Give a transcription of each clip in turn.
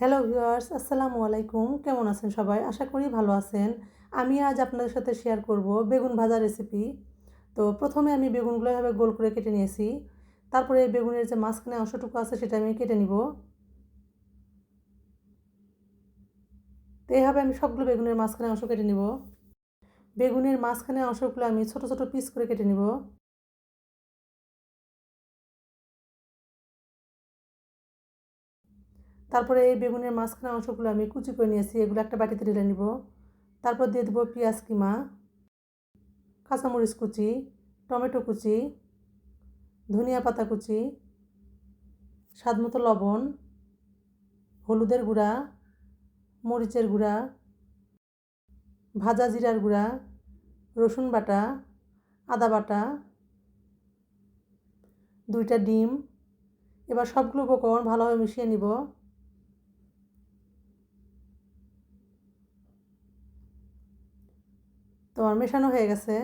Hello viewers আসসালামু আলাইকুম। কেমন আছেন সবাই? আশা করি ভালো আছেন। আমি আজ আপনাদের সাথে শেয়ার করব বেগুন ভাজা রেসিপি তো প্রথমে আমি বেগুনগুলো এভাবে গোল করে কেটে নিয়েছি। তারপরে বেগুনের যে মাঝখানে অংশটুকু আছে সেটা আমি কেটে নিব। তো এইভাবে আমি সবগুলো বেগুনের মাঝখানে অংশ কেটে নিব। বেগুনের মাঝখানে অংশগুলো আমি ছোট ছোট পিস করে কেটে নিব। তারপরে এই বেগুনের মাঝখানে অংশগুলো আমি কুচি করে নিয়েছি, এগুলো একটা বাটিতে ঢেলে নিব। তারপর দিয়ে দেবো পেঁয়াজ কিমা, কাঁচামরিচ কুচি, টমেটো কুচি, ধনিয়া পাতা কুচি স্বাদ মতো লবণ, হলুদের গুঁড়া, মরিচের গুঁড়া, ভাজা জিরার গুঁড়া, রসুন বাটা, আদা বাটা, দুইটা ডিম। এবার সবগুলো উপকরণ ভালোভাবে মিশিয়ে নিব। তো আমার মেশানো হয়ে গেছে।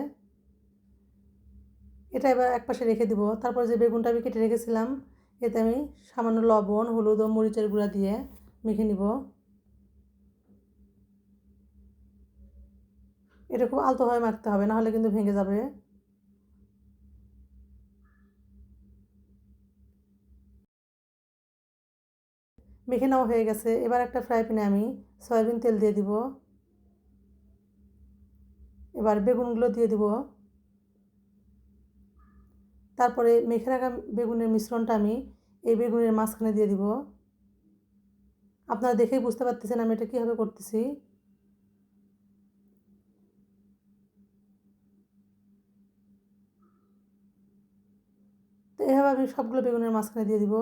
এটা এবার এক পাশে রেখে দিব। তারপর যে বেগুনটা আমি কেটে রেখেছিলাম, এতে আমি সামান্য লবণ, হলুদ ও মরিচের গুঁড়া দিয়ে মেখে নিব। এটা খুব আলতোভাবে মাখতে হবে, নাহলে কিন্তু ভেঙে যাবে। মেখে নেওয়া হয়ে গেছে। এবার একটা ফ্রাই প্যানে আমি সয়াবিন তেল দিয়ে দিব। এবার বেগুনগুলো দিয়ে দিব। তারপরে মেখে রাখা বেগুনের মিশ্রণটা আমি এই বেগুনের মাঝখানে দিয়ে দিব। আপনারা দেখেই বুঝতে পারতেছেন আমি এটা কীভাবে করতেছি। তো এভাবে আমি সবগুলো বেগুনের মাঝখানে দিয়ে দিব।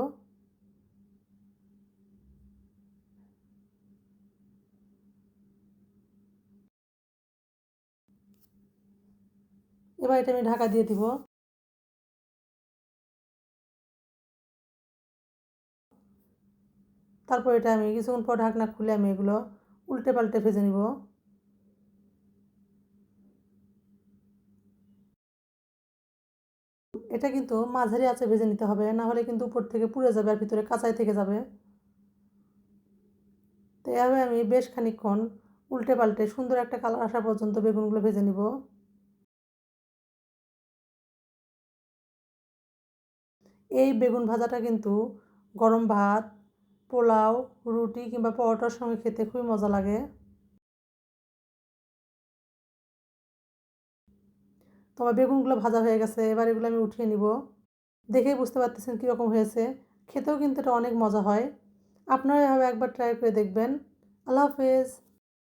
এবার এটা আমি ঢাকা দিয়ে দিব। তারপর এটা আমি কিছুক্ষণ পর ঢাকনা খুলে আমি এগুলো উল্টে পাল্টে ভেজে নিব। এটা কিন্তু মাঝারি আছে ভেজে নিতে হবে, না হলে কিন্তু উপর থেকে পুড়ে যাবে আর ভিতরে কাঁচাই থেকে যাবে। তো এভাবে আমি বেশ খানিকক্ষণ উল্টে পাল্টে সুন্দর একটা কালার আসা পর্যন্ত বেগুনগুলো ভেজে নিব। এই বেগুন ভাজাটা কিন্তু গরম ভাত, পোলাও, রুটি কিংবা পরোটার সঙ্গে খেতে খুবই মজা লাগে। তোমার বেগুনগুলো ভাজা হয়ে গেছে, এবার এগুলো আমি উঠিয়ে নিব। দেখেই বুঝতে পারতেছেন কীরকম হয়েছে। খেতেও কিন্তু এটা অনেক মজা হয়। আপনারা এভাবে একবার ট্রাই করে দেখবেন। আল্লাহ হাফেজ।